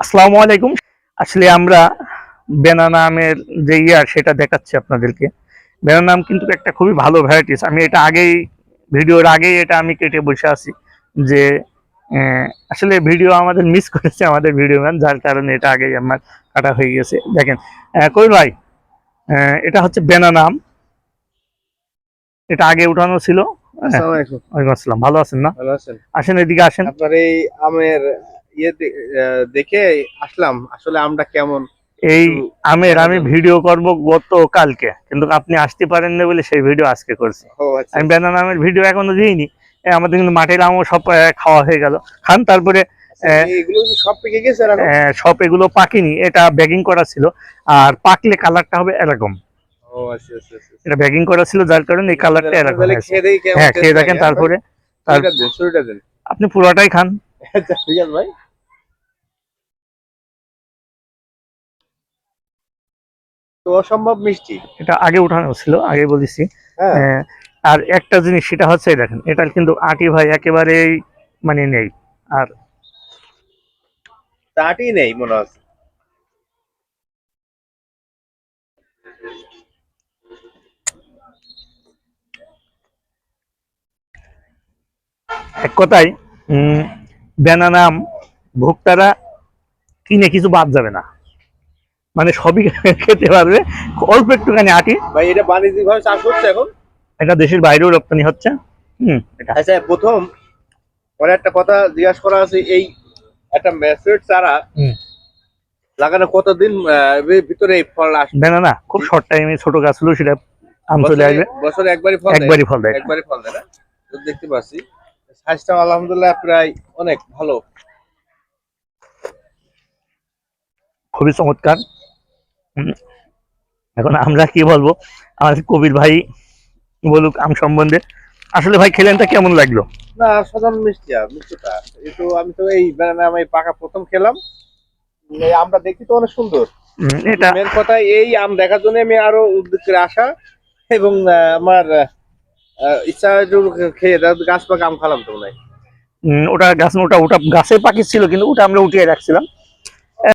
আসসালামু আলাইকুম। আসলে আমরা বেনানা আমের যে ইয়ার সেটা দেখাচ্ছি আপনাদেরকে। বেনানা আম কিন্তু একটা খুবই ভালো ভ্যারাইটিস আমি এটা আগেই ভিডিওর আগেই এটা আমি কেটে বসে আছি যে আসলে ভিডিও আমাদের মিস করেছে আমাদের ভিডিও ম্যান যার কারণে এটা আগেই আমার কাটা হয়ে গেছে। দেখেন কই ভাই এটা হচ্ছে বেনানা আম এটা আগে উঠানো ছিল। আসসালামু। ভালো আছেন না? ভালো আছেন। আসেন এদিকে আসেন। আপনার এই আমের ইয়ে দেখে আসলাম আসলে আমটা কেমন? এই আমের আমি ভিডিও করব গত কালকে কিন্তু আপনি আসতে পারেন না বলে সেই ভিডিও আজকে করছি। আচ্ছা। আমি বেনানা আমের ভিডিও এখনও দিইনি। আমাদের কিন্তু মাঠের আমও সব খাওয়া হয়ে গেল। খান তারপরে আচ্ছা, সব এগুলো পাকেনি এটা ব্যাগিং করা ছিল। আর পাকলে কালারটা হবে এরকম। আচ্ছা। এটা ব্যাগিং করা ছিল যার কারণে এই কালারটা এরকম হ্যাঁ খেয়ে দেখেন তারপরে। আপনি পুরোটাই খান। ভাই। তো অসম্ভব মিষ্টি। এটা আগে উঠানো ছিল আগে বলেছি। হ্যাঁ। আর একটা জিনিস সেটা হচ্ছে দেখেন এটা কিন্তু আটি ভাই একেবারেই মানে নেই আর চাটি নেই মনে হচ্ছে এক কথায় উম, বেনানাম ভোক্তারা কিনে কিছু বাদ যাবে না। মানে সবই খেতে পারবে। অল্প একটুখানি আটি। ভাই এটা বাণিজ্যিক ভাবে চাষ হচ্ছে এখন? এটা দেশের বাইরেও রপ্তানি হচ্ছে। হুম এটা। আচ্ছা প্রথম পরে একটা কথা জিজ্ঞাসা করা আছে এই একটা ম্যাসুয়েট চারা। লাগানো কতদিন ভিতরে এই ফল আসবে? বেনানা খুব শর্ট টাইমে ছোট গাছ হলো সেটা আম চলে আসবে। বছরে- একবারই ফল একবারই ফল দেয়। একবারই ফল দেয় না? দেখতে পাচ্ছি সাইজটা আলহামদুলিল্লাহ প্রায় অনেক ভালো। খুবই চমৎকার। এখন আমরা কি বলব? আমাদের কবির ভাই বলুক আম সম্বন্ধে। আসলে ভাই খেলেনটা কেমন লাগল? না সাধারণ মিষ্টি মিষ্টিটা। একটু আমি তো এই আমি পাকা প্রথম খেলাম। আমটা দেখি তো অনেক সুন্দর। এটা মেন কথা এই আম দেখার জন্য আমি আরও উদ্যোগ করে আসা এবং আমার ইচ্ছা খেয়ে গাছ পাকা আম খালাম তো মনে হয়। ওটা গাছ ওটা ওটা গাছে পাখি ছিল কিন্তু ওটা আমরা উঠিয়ে রাখছিলাম।